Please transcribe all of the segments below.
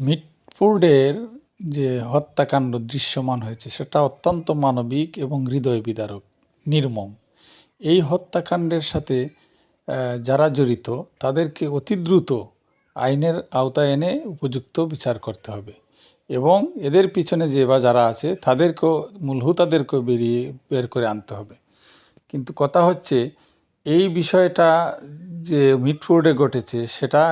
মিটফোর্ডের যে হত্যাকাণ্ড দৃশ্যমান হয়েছে, সেটা অত্যন্ত মানবিক এবং হৃদয় বিদারক নির্মম। এই হত্যাকাণ্ডের সাথে যারা জড়িত, তাদেরকে অতি দ্রুত আইনের আওতায় এনে উপযুক্ত বিচার করতে হবে। এবং এদের পিছনে যে বা যারা আছে, তাদেরকেও মূল হুতাদেরকেও বেরিয়ে বের করে আনতে হবে। কিন্তু কথা হচ্ছে, এই বিষয়টা যে মিটফোর্ডে ঘটেছে, সেটা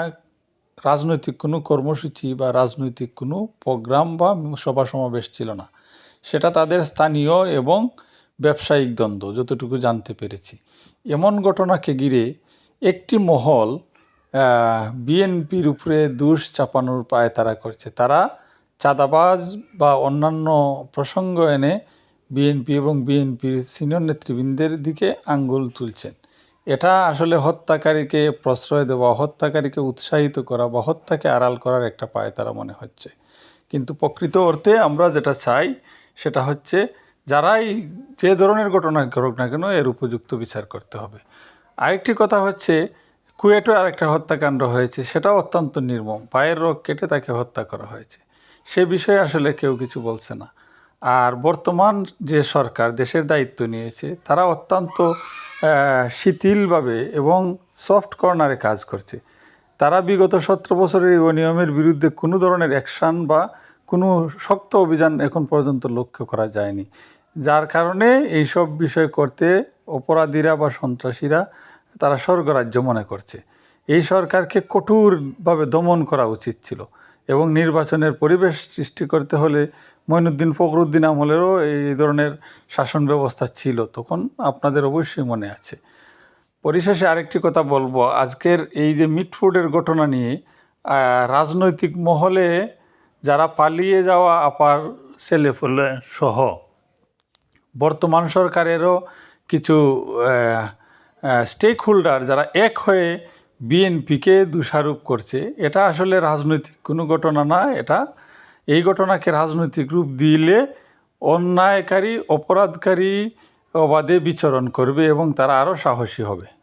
রাজনৈতিক কোনো কর্মসূচি বা রাজনৈতিক কোনো প্রোগ্রাম বা সভা সমাবেশ ছিল না। সেটা তাদের স্থানীয় এবং ব্যবসায়িক দ্বন্দ্ব, যতটুকু জানতে পেরেছি। এমন ঘটনাকে ঘিরে একটি মহল বিএনপির উপরে দোষ চাপানোর পায় তারা করছে। তারা চাঁদাবাজ বা অন্যান্য প্রসঙ্গ এনে বিএনপি এবং বিএনপির সিনিয়র নেতৃবৃন্দের দিকে আঙ্গুল তুলছেন। এটা আসলে হত্যাকারীকে প্রশ্রয় দেওয়া, হত্যাকারীকে উৎসাহিত করা বা হত্যাকে আড়াল করার একটা পায় তারা মনে হচ্ছে। কিন্তু প্রকৃত অর্থে আমরা যেটা চাই সেটা হচ্ছে যারাই যে ধরনের ঘটনা ঘটুক না কেন এর উপযুক্ত বিচার করতে হবে। আরেকটি কথা হচ্ছে কুয়েটে আরেকটা হত্যাকাণ্ড হয়েছে, সেটাও অত্যন্ত নির্মম। পায়ের রোগ কেটে তাকে হত্যা করা হয়েছে। সে বিষয়ে আসলে কেউ কিছু বলছে না। আর বর্তমান যে সরকার দেশের দায়িত্ব নিয়েছে, তারা অত্যন্ত শিথিলভাবে এবং সফট কর্নারে কাজ করছে। তারা বিগত সতেরো বছরের এই অনিয়মের বিরুদ্ধে কোনো ধরনের অ্যাকশান বা কোনো শক্ত অভিযান এখন পর্যন্ত লক্ষ্য করা যায়নি। যার কারণে এইসব বিষয় করতে অপরাধীরা বা সন্ত্রাসীরা তারা স্বর্গরাজ্য মনে করছে। এই সরকারকে কঠোরভাবে দমন করা উচিত ছিল। এবং নির্বাচনের পরিবেশ সৃষ্টি করতে হলে মঈনুদ্দিন ফখরুদ্দিন আমলেরও এই ধরনের শাসন ব্যবস্থা ছিল, তখন আপনাদের অবশ্যই মনে আছে। পরিশেষে আরেকটি কথা বলব, আজকের এই যে মিটফুডের ঘটনা নিয়ে রাজনৈতিক মহলে যারা পালিয়ে যাওয়া আপার ছেলেপুলে সহ, বর্তমান সরকারেরও কিছু স্টেক হোল্ডার যারা এক হয়ে বিএনপিকে দোষারোপ করছে। এটা আসলে রাজনৈতিক কোনো ঘটনা না, এটা এই ঘটনাকে রাজনৈতিক রূপ দিলে অন্যায়কারী, অপরাধকারী অবাধে বিচরণ করবে এবং তারা আরও সাহসী হবে।